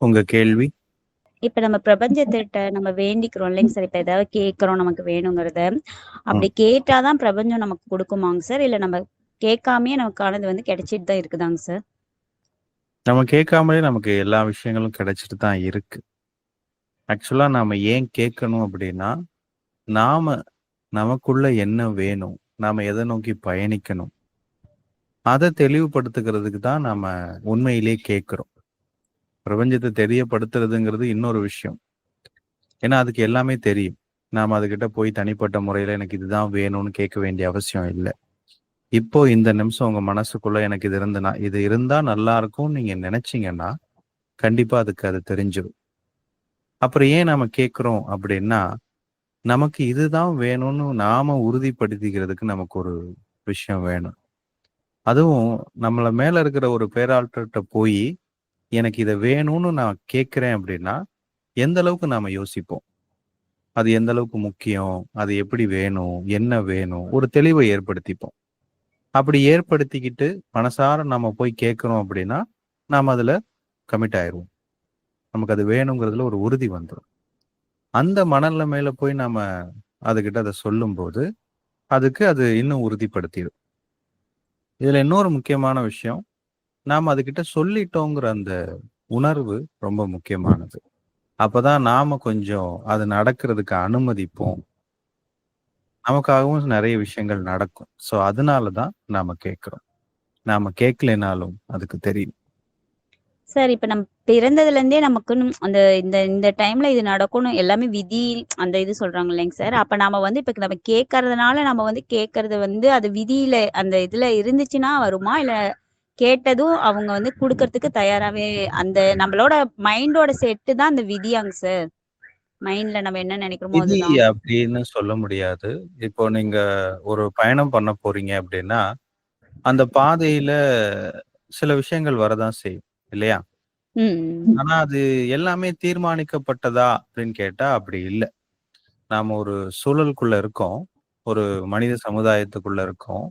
உங்க கேள்வி? இப்ப நம்ம பிரபஞ்சத்திட்ட நம்ம வேண்டிக்கிறோம் இல்லைங்க சார். இப்ப ஏதாவது கேட்கிறோம் நமக்கு வேணுங்கிறத. அப்படி ம். கேட்டா தான் பிரபஞ்சம் நமக்கு குடுக்குமாங்க சார்? இல்ல நம்ம கேட்காமயே நமக்கானது வந்து கிடைச்சிட்டு தான் இருக்குதாங்க சார்? நம்ம கேட்காமலே நமக்கு எல்லா விஷயங்களும் கிடைச்சிட்டு தான் இருக்கு. ஆக்சுவலா நாம ஏன் கேட்கணும் அப்படின்னா, நாம நமக்குள்ள என்ன வேணும்? நாம எத நோக்கி பயணிக்கணும்? அத தெளிவுபடுத்துக்கிறதுக்கு தான் நாம உண்மையிலேயே கேட்கிறோம். பிரபஞ்சத்தை தெரியப்படுத்துறதுங்கிறது இன்னொரு விஷயம். ஏன்னா அதுக்கு எல்லாமே தெரியும். நாம அதுகிட்ட போய் தனிப்பட்ட முறையில எனக்கு இதுதான் வேணும்னு கேட்க வேண்டிய அவசியம் இல்லை இப்போ இந்த நிமிஷம் உங்க மனசுக்குள்ள எனக்கு இது இருந்துனா இது இருந்தா நல்லா இருக்கும்னு நீங்க நினைச்சீங்கன்னா, கண்டிப்பா அதுக்கு அது தெரிஞ்சிடும் அப்புறம் ஏன் நாம கேட்குறோம் அப்படின்னா, நமக்கு இதுதான் வேணும்னு நாம உறுதிப்படுத்திக்கிறதுக்கு நமக்கு ஒரு விஷயம் வேணும். அதுவும் நம்மள மேல இருக்கிற ஒரு பேராற்றல்ட்ட போய் எனக்கு இதை வேணும்னு நான் கேட்குறேன் அப்படின்னா, எந்த அளவுக்கு நாம யோசிப்போம். அது எந்த அளவுக்கு முக்கியம்? அது எப்படி வேணும்? என்ன வேணும்? ஒரு தெளிவை ஏற்படுத்திப்போம். அப்படி ஏற்படுத்திக்கிட்டு மனசார நம்ம போய் கேட்குறோம் அப்படின்னா, நாம் அதில் கமிட் ஆயிடுவோம் நமக்கு அது வேணுங்கிறதுல ஒரு உறுதி வந்துடும் அந்த மனநிலைமையில போய் நாம அதுகிட்ட அதை சொல்லும்போது, அதுக்கு அது இன்னும் உறுதிப்படுத்திடும் இதுல இன்னொரு முக்கியமான விஷயம், நாம் அதுகிட்ட சொல்லிட்டோங்கிற அந்த உணர்வு ரொம்ப முக்கியமானது. அப்பதான் நாம கொஞ்சம் அது நடக்கிறதுக்கு அனுமதிப்போம். நமக்காகவும் நிறைய விஷயங்கள் நடக்கும். ஸோ அதனால தான் நாம கேட்கிறோம். நாம கேட்கலனாலும் அதுக்கு தெரியும். சார் இப்ப நம்ம பிறந்ததுலேருந்தே நமக்குன்னு அந்த இந்த இந்த டைம்ல இது நடக்கும்னு எல்லாமே விதி அந்த இது சொல்றாங்க இல்லைங்க சார். அப்ப நாம வந்து இப்ப நம்ம கேட்கறதுனால நம்ம வந்து கேட்கறது வந்து அது விதியில அந்த இதுல இருந்துச்சுன்னா வருமா? இல்ல கேட்டதும் அவங்க வந்து குடுக்கறதுக்கு தயாராவே அந்த நம்மளோட மைண்டோட செட்டு தான் அந்த விதியாங்க சார்? மைண்ட்ல நம்ம என்ன நினைக்கிறோமோ விதி. அப்படின்னு சொல்ல முடியாது. இப்போ நீங்க ஒரு பயணம் பண்ண போறீங்க அப்படின்னா, அந்த பாதையில சில விஷயங்கள் வரதான் செய்யும். இல்லையா? ஆனா அது எல்லாமே தீர்மானிக்கப்பட்டதா அப்படின்னு கேட்டா அப்படி இல்ல. நாம ஒரு சூழலுக்குள்ள இருக்கோம். ஒரு மனித சமுதாயத்துக்குள்ள இருக்கோம்.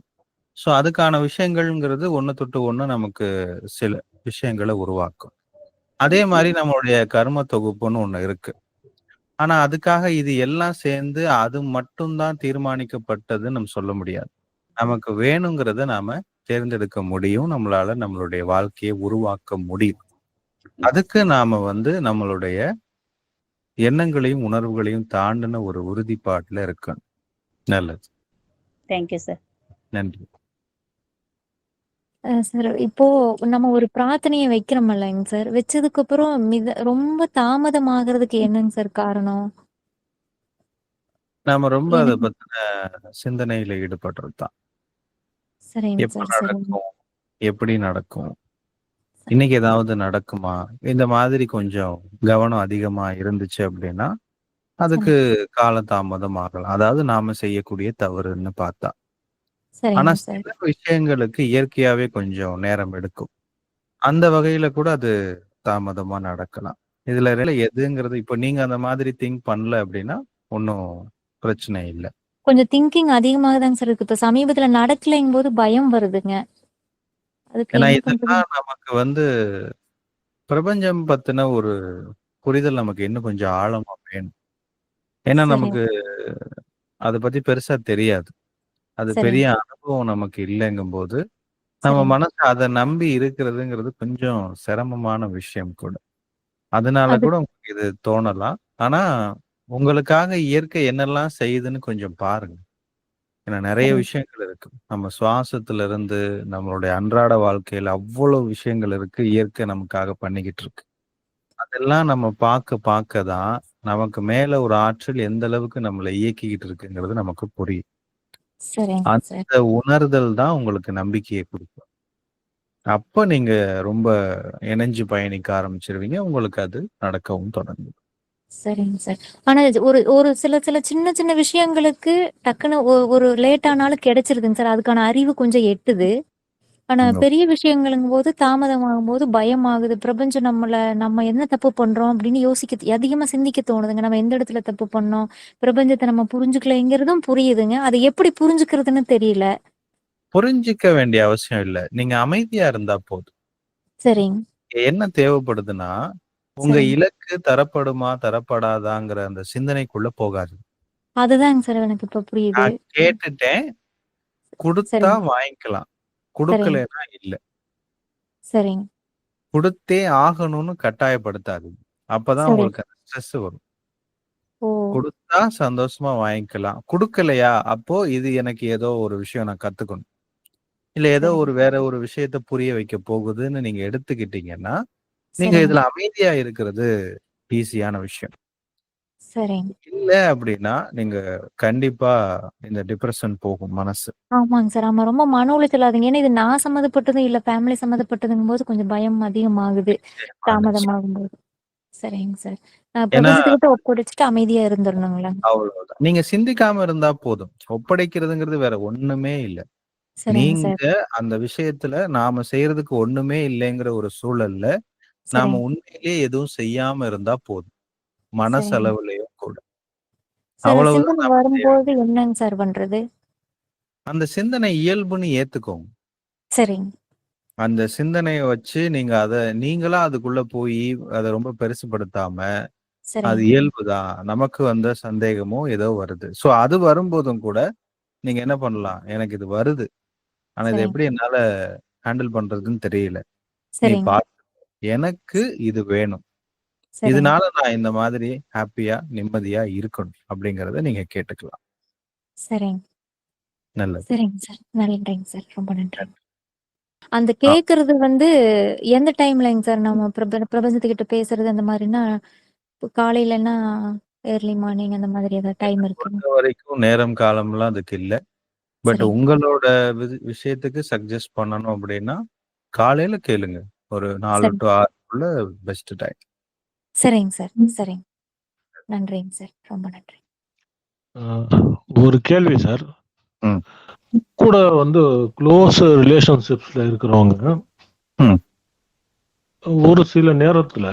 ஸோ அதுக்கான விஷயங்கள்ங்கிறது ஒண்ணு தொட்டு ஒண்ணு நமக்கு சில விஷயங்கள உருவாக்கும். அதே மாரி நம்மளுடைய கர்ம தொகுப்புன்னு ஒண்ணு இருக்கு. ஆனா அதுக்காக இது எல்லாம் சேர்ந்து அது மட்டும் தான் தீர்மானிக்கப்பட்டதுன்னு நம்ம சொல்ல முடியாது. நமக்கு வேணுங்கிறத நாம தேர்ந்தெடுக்க முடியும். நம்மளால நம்மளுடைய வாழ்க்கைய உருவாக்க முடியும். அதுக்கு நாம வந்து நம்மளுடைய எண்ணங்களையும், உணர்வுகளையும் தாண்டுன ஒரு உறுதிப்பாட்டுல இருக்கணும். நல்லது. Thank you sir. நன்றி. சார் இப்போ நம்ம ஒரு பிரார்த்தனைய வைக்கிறோம் இல்லைங்க சார். வச்சதுக்கப்புறம் மித ரொம்ப தாமதமாகறதுக்கு என்னங்க சார் காரணம்? நாம ரொம்ப அத எனக்கு பத்தின சிந்தனையில ஈடுபடுறது தான். சரிங்க எப்ப சார், சரிங்க. நடக்கும்? எப்படி நடக்கும்? இன்னைக்கு ஏதாவது நடக்குமா? இந்த மாதிரி கொஞ்சம் கவனம் அதிகமா இருந்துச்சு அப்படின்னா, அதுக்கு சரிங்க. காலதாமதம் ஆகலாம். அதாவது நாம செய்யக்கூடிய தவறுன்னு பார்த்தா. ஆனா சரிங்க சார். சில விஷயங்களுக்கு இயற்கையாவே கொஞ்சம் நேரம் எடுக்கும். அந்த வகையில கூட அது தாமதமா நடக்கலாம். இதுல எதுங்கிறது இப்ப நீங்க அந்த மாதிரி திங்க் பண்ணல அப்படின்னா, ஒண்ணும் பிரச்சனை இல்ல. கொஞ்சம் திங்கிங் அதிகமாக தாங்க சார் இருக்கு. இப்ப சமீபத்துல நடக்கலைங்கும்போது பயம் வருதுங்க. அதுக்கு ஏன்னா என்ன பண்றது? இதெல்லாம் நமக்கு வந்து பிரபஞ்சம் பத்தின ஒரு புரிதல் நமக்கு இன்னும் கொஞ்சம் ஆழமா வேணும். ஏன்னா சரிங்க. நமக்கு அத பத்தி பெருசா தெரியாது. அது பெரிய சரிங்க. அனுபவம் நமக்கு இல்லங்கும்போது, நம்ம சரிங்க. மனசு அத நம்பி இருக்கிறதுங்கிறது கொஞ்சம் சிரமமான விஷயம் கூட. அதனால அது கூட உங்களுக்கு இது தோணலாம். ஆனா, உங்களுக்காக இயற்கை என்னெல்லாம் செய்யுதுன்னு கொஞ்சம் பாருங்க. ஏன்னா நெறைய சரிங்க. விஷயங்கள் இருக்கு. நம்ம சுவாசத்துல இருந்து, நம்மளுடைய அன்றாட வாழ்க்கையில அவ்வளவு விஷயங்கள் இருக்கு. இயற்கை நமக்காக பண்ணிக்கிட்டு இருக்கு. அதெல்லாம் நம்ம பார்க்க பார்க்க தான், நமக்கு மேல ஒரு ஆற்றல் எந்த அளவுக்கு நம்மள இயக்கிக்கிட்டு இருக்குங்கிறது நமக்கு புரியும். சரிங்க சார். அந்த உணர்தல் தான் உங்களுக்கு நம்பிக்கைய குடுக்கும். அப்ப நீங்க ரொம்ப இணஞ்சு பயணிக்க ஆரம்பிச்சுருவீங்க. உங்களுக்கு அது நடக்கவும் தொடங்கும். சரிங்க சார். ஆனா இது ஒரு ஒரு சில சில சின்ன சின்ன விஷயங்களுக்கு டக்குனு ஒ ஒரு லேட் ஆனாலும் கிடைச்சிருதுங்க சார். அதுக்கான அறிவு கொஞ்சம் எட்டுது. ஆனா. பெரிய விஷயங்களுங்கும்போது தாமதமாகும்போது பயமாகுது. பிரபஞ்சம் நம்மள நம்ம என்ன தப்பு பண்றோம் அப்படின்னு யோசிக்க அதிகமா சிந்திக்க தோணுதுங்க. நம்ம எந்த இடத்துல தப்பு பண்ணோம்? பிரபஞ்சத்த நம்ம புரிஞ்சுக்கலைங்கிறதும் புரியுதுங்க. அத எப்படி புரிஞ்சுக்கிறதுன்னு தெரியல. புரிஞ்சுக்க வேண்டிய அவசியம் இல்ல. நீங்க அமைதியா இருந்தா போதும். சரிங்க. என்ன தேவைப்படுதுன்னா, உங்க. இலக்கு தரப்படுமா, தரப்படாதாங்கிற அந்த சிந்தனைக்குள்ள போகாது. அதுதாங்க சார் எனக்கு இப்ப புரியுது. கேட்டுட்டேன். குடுத்தா. வாங்கிக்கலாம். குடுக்கலைன்னா இல்ல. சரிங்க. குடுத்தே ஆகணும்னு கட்டாயப்படுத்தாது. அப்பதான். உங்களுக்கு அந்த ஸ்ட்ரெஸ் வரும். குடுத்தா சந்தோஷமா வாங்கிக்கலாம். குடுக்கலையா, அப்போ இது எனக்கு ஏதோ ஒரு விஷயம் நான் கத்துக்கணும். இல்ல ஏதோ. ஒரு வேற ஒரு விஷயத்த புரிய வைக்க போகுதுன்னு நீங்க எடுத்துக்கிட்டீங்கன்னா, நீங்க. இதுல அமைதியா இருக்கிறது ஈஸியான விஷயம். சரிங்க. இல்ல அப்டின்னா, நீங்க கண்டிப்பா இந்த டிப்ரஷன் போகும் மனசு. ஆமாங்க சார். ஆமா. ரொம்ப மன உளைச்சல் ஆகுதுங்க. ஏன்னா இது நான் சம்மந்தப்பட்டதும் இல்ல, ஃபேமிலி சம்மந்தப்பட்டதுங்கும்போது கொஞ்சம் பயம் அதிகமாகுது. நிச்சயமா, நிச்சயமா. தாமதமாகும்போது. சரிங்க சார். அ ஏன்னா பிரபஞ்சத்துக்கிட்ட ஒப்படைச்சுட்டு அமைதியா இருந்துரணுங்களா? அவ்வளவுதான். நீங்க சிந்திக்காம இருந்தா போதும். ஒப்படைக்கிறதுங்கிறது வேற ஒண்ணுமே இல்ல. சரிங்க சார். நீங்க அந்த விஷயத்துல நாம செய்றதுக்கு ஒண்ணுமே இல்லைங்கிற ஒரு சூழல்ல, நாம சரிங்க. உண்மையிலேயே எதுவும் செய்யாம இருந்தா போதும். மனசளவுலயும் கூட. அவ்வளவுதான் செய்ய வரும்போது என்னங்க சார் பண்றது? அந்த சிந்தனை இயல்புன்னு ஏத்துக்கோங்க. சரிங்க. அந்த சிந்தனைய வச்சு நீங்க அத நீங்களா அதுக்குள்ள போயி, அத ரொம்ப பெருசுபடுத்தாம, அது. இயல்புதான். நமக்கு வந்த சந்தேகமோ ஏதோ வருது. ஸோ அது வரும்போதும் கூட, நீங்க என்ன பண்ணலாம்? எனக்கு இது வருது. ஆனா இத. எப்படி என்னால ஹேண்டில் பண்றதுன்னு தெரியல. நீ. பாத்து எனக்கு இது வேணும். இதனால நான் இந்த மாதிரி ஹேப்பியா, நிம்மதியா இருக்கணும். அப்படிங்கிறத நீங்க கேட்டுக்கலாம். சரிங்க. நல்லது. சரிங்க சார். நன்றிங்க சார். ரொம்ப. நன்றி. அந்த ஆ. கேட்கறது வந்து எந்த டைம்லங்க சார் நம்ம பிரப பிரபஞ்சத்துக்கிட்ட பேசுறது அந்த இப்ப காலையிலன்னா ஏர்லி மார்னிங் அந்த மாதிரி ஏதாவது டைம் என்ன இருக்குங்க? பொறுத்தவரைக்கும் நேரம், காலம்லாம் அதுக்கு இல்ல. பட். உங்களோட விஷயத்துக்கு சஜெஸ்ட் பண்ணணும் அப்படின்னா, காலையில கேளுங்க. ஒரு 4 சரி. டூ 6க்குள்ள பெஸ்ட் டைம். சரிங்க சார். சரிங்க. நன்றிங்க சார். ரொம்ப நன்றி. ஆ, ஒரு கேள்வி சார். கூட வந்து க்ளோஸ் ரிலேஷன்ஷிப்ஸ்ல இருக்கிறவங்க. ஒரு சில நேரத்துல.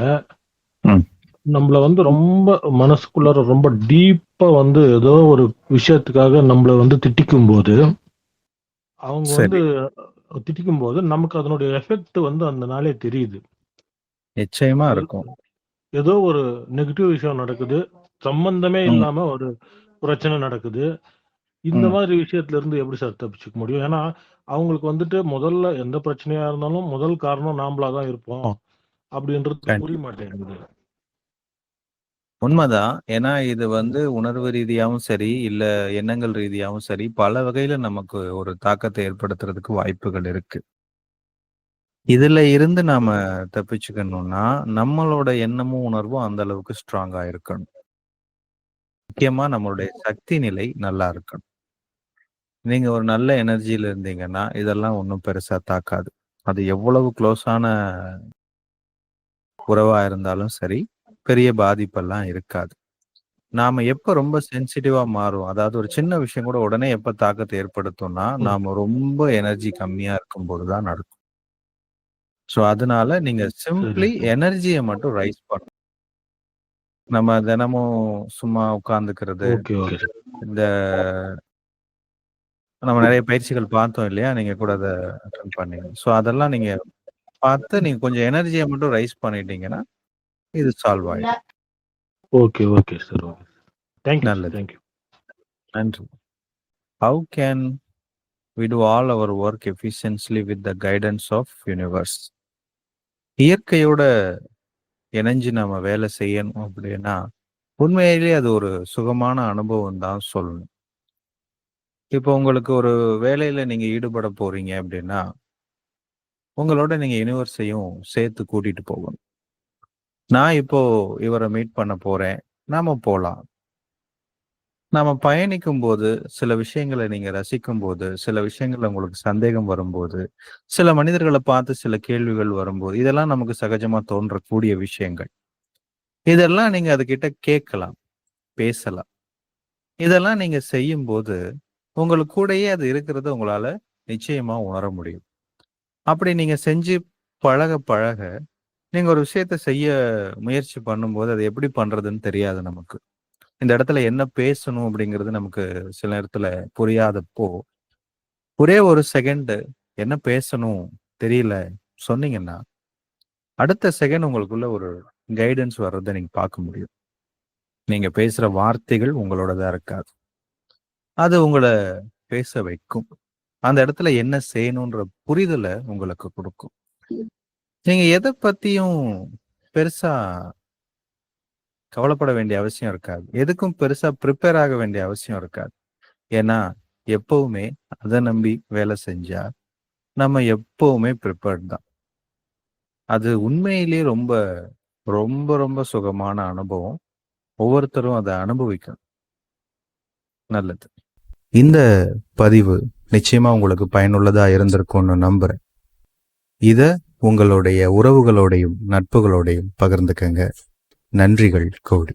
நம்மள வந்து ரொம்ப மனசுக்குள்ளார ரொம்ப டீப்பா வந்து ஏதோ ஒரு விஷயத்துக்காக நம்மள வந்து திட்டிக்கும்போது, அவங்க வந்து சரி. திட்டிக்கும்போது நமக்கு அதனுடைய எஃபெக்ட் வந்து அந்த நாளே தெரியுது. நிச்சயமா இருக்கும். ஏதோ ஒரு நெகட்டிவ் விஷயம் நடக்குது. சம்பந்தமே. இல்லாம ஒரு பிரச்சனை நடக்குது. இந்த. மாதிரி விஷயத்துல இருந்து எப்படி சார் தப்பிச்சுக்க முடியும்? ஏன்னா, அவங்களுக்கு வந்துட்டு முதல்ல எந்த பிரச்சனையா இருந்தாலும் முதல் காரணம் நாமளா தான் இருப்போம். அப்படின்றது புரிய. மாட்டேங்குது. உண்மதான். ஏன்னா இது வந்து உணர்வு ரீதியாவும் சரி, இல்ல எண்ணங்கள் ரீதியாவும் சரி, பல வகையில நமக்கு ஒரு தாக்கத்த ஏற்படுத்துறதுக்கு வாய்ப்புகள் இருக்கு. இதுல இருந்து நாம தப்பிச்சுக்கணும்னா, நம்மளோட எண்ணமும், உணர்வும் அந்த அளவுக்கு ஸ்ட்ராங்கா இருக்கணும். முக்கியமா நம்மளுடைய சக்தி நிலை நல்லா இருக்கணும். நீங்க ஒரு நல்ல எனர்ஜில இருந்தீங்கன்னா, இதெல்லாம் ஒண்ணும் பெருசா தாக்காது. அது எவ்வளவு குளோஸான உறவா இருந்தாலும் சரி, பெரிய பாதிப்பெல்லாம் இருக்காது. நாம எப்ப ரொம்ப சென்சிட்டிவா மாறும், அதாவது ஒரு சின்ன விஷயம் கூட உடனே எப்ப தாக்கத்த ஏற்படுத்தும்னா, ம். நாம ரொம்ப எனர்ஜி கம்மியா இருக்கும்போது தான் நடக்கும். ஸோ அதனால நீங்க சிம்ப்ளி. எனர்ஜிய மட்டும் ரைஸ் பண்ணணும். நம்ம தினமும் சும்மா உட்கார்ந்துக்கிறது. இந்த நம்ம நெறைய பயிற்சிகள் பார்த்தோம் இல்லையா? நீங்க கூட அத அட்டெண்ட் பண்ணீங்க. ஸோ அதெல்லாம் நீங்க பார்த்து நீங்க கொஞ்சம் எனர்ஜிய மட்டும் ரைஸ் பண்ணிட்டீங்கன்னா, இது சால்வ் ஆயிடும். Okay, okay sir. Okay. Thank you sir. நல்லது. Thank you. நன்றி. How can we do all our work efficiently with the guidance of universe? இயற்கையோட இணைஞ்சு நம்ம வேலை செய்யணும் அப்படின்னா, உண்மையிலேயே அது ஒரு சுகமான அனுபவம் தான் சொல்லணும். இப்போ உங்களுக்கு ஒரு வேலையில நீங்க ஈடுபட போறீங்க அப்படின்னா, உங்களோட நீங்க யூனிவர்ஸையும் சேர்த்து கூட்டிட்டு போகணும். நான் இப்போ இவரை மீட் பண்ண போறேன். நாம போலாம். நாம பயணிக்கும்போது, சில விஷயங்கள நீங்க ரசிக்கும்போது, சில விஷயங்கள்ல உங்களுக்கு சந்தேகம் வரும்போது, சில மனிதர்கள பார்த்து சில கேள்விகள் வரும்போது, இதெல்லாம் நமக்கு சகஜமா தோன்றக்கூடிய விஷயங்கள். இதெல்லாம் நீங்க அதுகிட்ட கேட்கலாம், பேசலாம். இதெல்லாம் நீங்க செய்யும்போது, உங்களுக்கு கூடயே அது இருக்கிறத உங்களால நிச்சயமா உணர முடியும். அப்படி நீங்க செஞ்சு பழக, பழக நீங்க ஒரு விஷயத்த செய்ய முயற்சி பண்ணும்போது, அது எப்படி பண்றதுன்னு தெரியாது நமக்கு. இந்த இடத்துல என்ன பேசணும் அப்படிங்கிறது நமக்கு சில நேரத்துல புரியாதப்போ, ஒரே ஒரு செகண்ட் என்ன பேசணும் தெரியல சொன்னீங்கன்னா, அடுத்த செகண்ட் உங்களுக்குள்ள ஒரு கைடன்ஸ் வர்றதை நீங்க பார்க்க முடியும். நீங்க பேசுற வார்த்தைகள் உங்களோடதா இருக்காது. அது உங்களை பேச வைக்கும். அந்த இடத்துல என்ன செய்யணுன்ற புரிதலை உங்களுக்கு கொடுக்கும். நீங்க எதை பத்தியும் பெருசா கவலைப்பட வேண்டிய அவசியம் இருக்காது. எதுக்கும் பெருசா ப்ரிப்பேர் ஆக வேண்டிய அவசியம் இருக்காது. ஏன்னா எப்பவுமே அதை நம்பி வேலை செஞ்சா நம்ம எப்பவுமே ப்ரிப்பேர்ட் தான். அது உண்மையிலேயே ரொம்ப ரொம்ப ரொம்ப சுகமான அனுபவம். ஒவ்வொருத்தரும் அதை அனுபவிக்கணும். நல்லது. இந்த பதிவு நிச்சயமா உங்களுக்கு பயனுள்ளதா இருந்திருக்கும்னு நம்புறேன். இத உங்களுடைய உறவுகளோடையும் நட்புகளோடையும் பகிர்ந்துக்கங்க. நன்றிகள் கோடி.